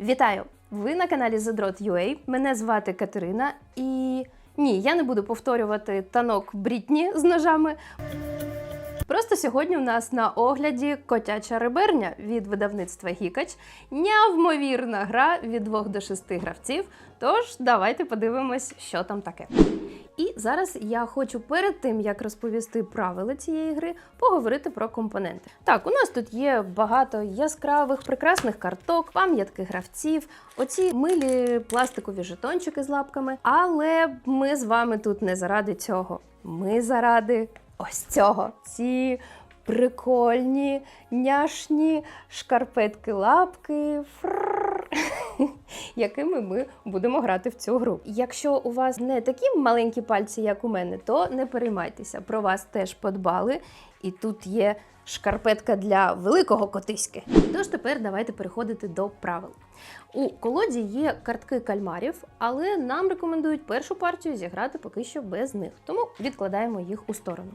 Вітаю! Ви на каналі ZDrot.ua. Мене звати Катерина і ні, я не буду повторювати танок Брітні з ножами. Просто сьогодні у нас на огляді котяча реберня від видавництва Гікач. Нявмовірна гра від 2 до 6 гравців. Тож давайте подивимось, що там таке. І зараз я хочу перед тим, як розповісти правила цієї гри, поговорити про компоненти. Так, у нас тут є багато яскравих, прекрасних карток, пам'ятки гравців, оці милі пластикові жетончики з лапками. Але ми з вами тут не заради цього. Ми заради ось цього. Ці прикольні, няшні шкарпетки лапки. Фрррр. якими ми будемо грати в цю гру. Якщо у вас не такі маленькі пальці, як у мене, то не переймайтеся. Про вас теж подбали. І тут є шкарпетка для великого котиськи. Тож тепер давайте переходити до правил. У колоді є картки кальмарів, але нам рекомендують першу партію зіграти поки що без них, тому відкладаємо їх у сторону.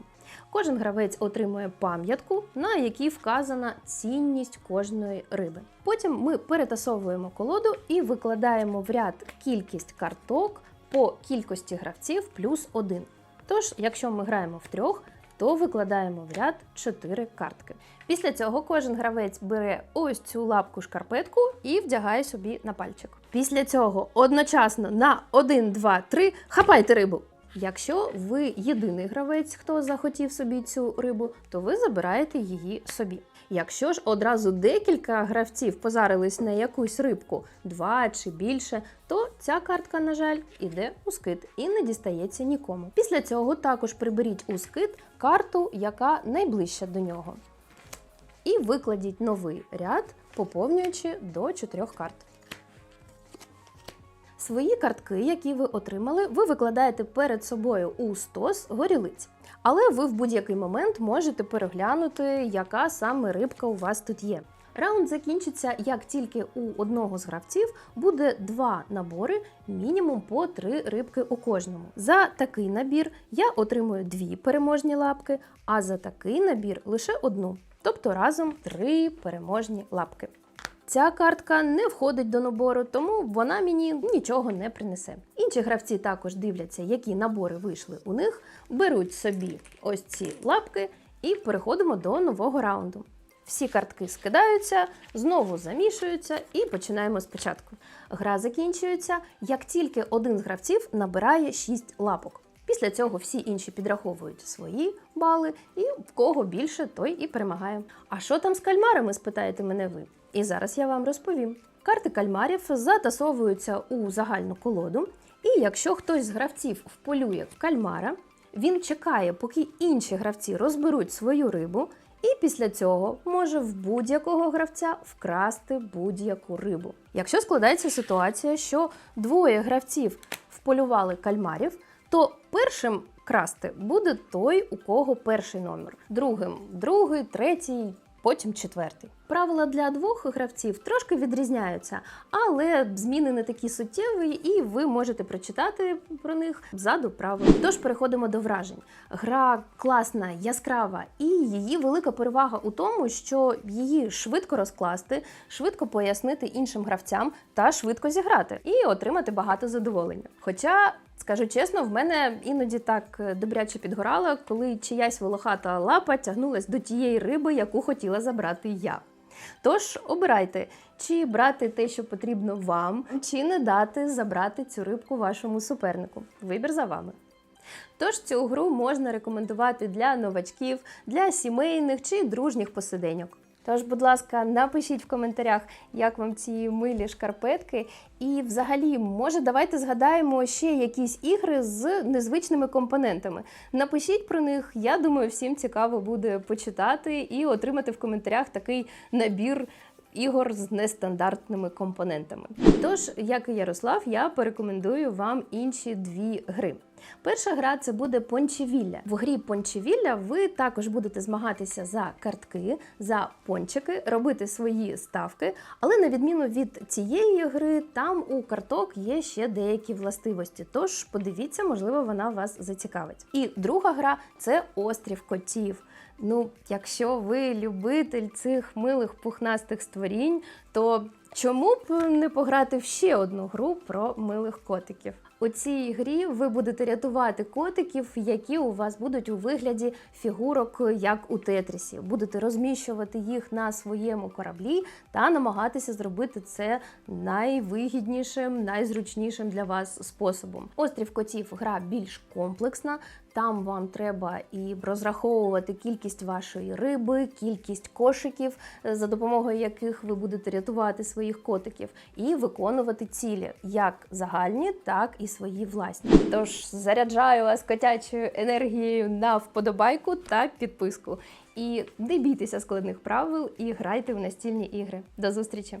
Кожен гравець отримує пам'ятку, на якій вказана цінність кожної риби. Потім ми перетасовуємо колоду і викладаємо в ряд кількість карток по кількості гравців плюс один. Тож, якщо ми граємо в трьох, то викладаємо в ряд 4 картки. Після цього кожен гравець бере ось цю лапку шкарпетку і вдягає собі на пальчик. Після цього одночасно на 1, 2, 3 хапайте рибу. Якщо ви єдиний гравець, хто захотів собі цю рибу, то ви забираєте її собі. Якщо ж одразу декілька гравців позарились на якусь рибку, два чи більше, то ця картка, на жаль, іде у скид і не дістається нікому. Після цього також приберіть у скид карту, яка найближча до нього. І викладіть новий ряд, поповнюючи до чотирьох карт. Свої картки, які ви отримали, ви викладаєте перед собою у стос горілиць. Але ви в будь-який момент можете переглянути, яка саме рибка у вас тут є. Раунд закінчиться, як тільки у одного з гравців буде два набори, мінімум по три рибки у кожному. За такий набір я отримую дві переможні лапки, а за такий набір лише одну, тобто разом три переможні лапки. Ця картка не входить до набору, тому вона мені нічого не принесе. Інші гравці також дивляться, які набори вийшли у них, беруть собі ось ці лапки і переходимо до нового раунду. Всі картки скидаються, знову замішуються і починаємо спочатку. Гра закінчується, як тільки один з гравців набирає 6 лапок. Після цього всі інші підраховують свої бали, і в кого більше, той і перемагає. А що там з кальмарами? спитаєте мене ви. І зараз я вам розповім. Карти кальмарів затасовуються у загальну колоду, і якщо хтось з гравців вполює кальмара, він чекає, поки інші гравці розберуть свою рибу, і після цього може в будь-якого гравця вкрасти будь-яку рибу. Якщо складається ситуація, що двоє гравців вполювали кальмарів, то першим красти буде той, у кого перший номер, другим другий, третій. Потім четвертий. Правила для двох гравців трошки відрізняються, але зміни не такі суттєві, і ви можете прочитати про них ззаду правил. Тож переходимо до вражень. Гра класна, яскрава, і її велика перевага у тому, що її швидко розкласти, швидко пояснити іншим гравцям та швидко зіграти і отримати багато задоволення. Хоча. Скажу чесно, в мене іноді так добряче підгорало, коли чиясь волохата лапа тягнулась до тієї риби, яку хотіла забрати я. Тож обирайте, чи брати те, що потрібно вам, чи не дати забрати цю рибку вашому супернику. Вибір за вами. Тож цю гру можна рекомендувати для новачків, для сімейних чи дружніх посиденьок. Тож, будь ласка, напишіть в коментарях, як вам ці милі шкарпетки. І взагалі, може, давайте згадаємо ще якісь ігри з незвичними компонентами. Напишіть про них, я думаю, всім цікаво буде почитати і отримати в коментарях такий набір. Ігор з нестандартними компонентами. Тож, як і Ярослав, я порекомендую вам інші дві гри. Перша гра це буде пончевілля. В грі пончевілля ви також будете змагатися за картки, за пончики, робити свої ставки. Але на відміну від цієї гри, там у карток є ще деякі властивості. Тож подивіться, можливо, вона вас зацікавить. І друга гра це острів котів. Ну, якщо ви любитель цих милих пухнастих створінь, то Чому б не пограти в ще одну гру про милих котиків? У цій грі ви будете рятувати котиків, які у вас будуть у вигляді фігурок, як у тетрісі. Будете розміщувати їх на своєму кораблі та намагатися зробити це найвигіднішим, найзручнішим для вас способом. Острів котів гра більш комплексна. Там вам треба і розраховувати кількість вашої риби, кількість кошиків, е, за допомогою яких ви будете рятувати своїх котиків, і виконувати цілі, як загальні, так і свої власні. Тож заряджаю вас котячою енергією на вподобайку та підписку. І не бійтеся складних правил і грайте в настільні ігри. До зустрічі!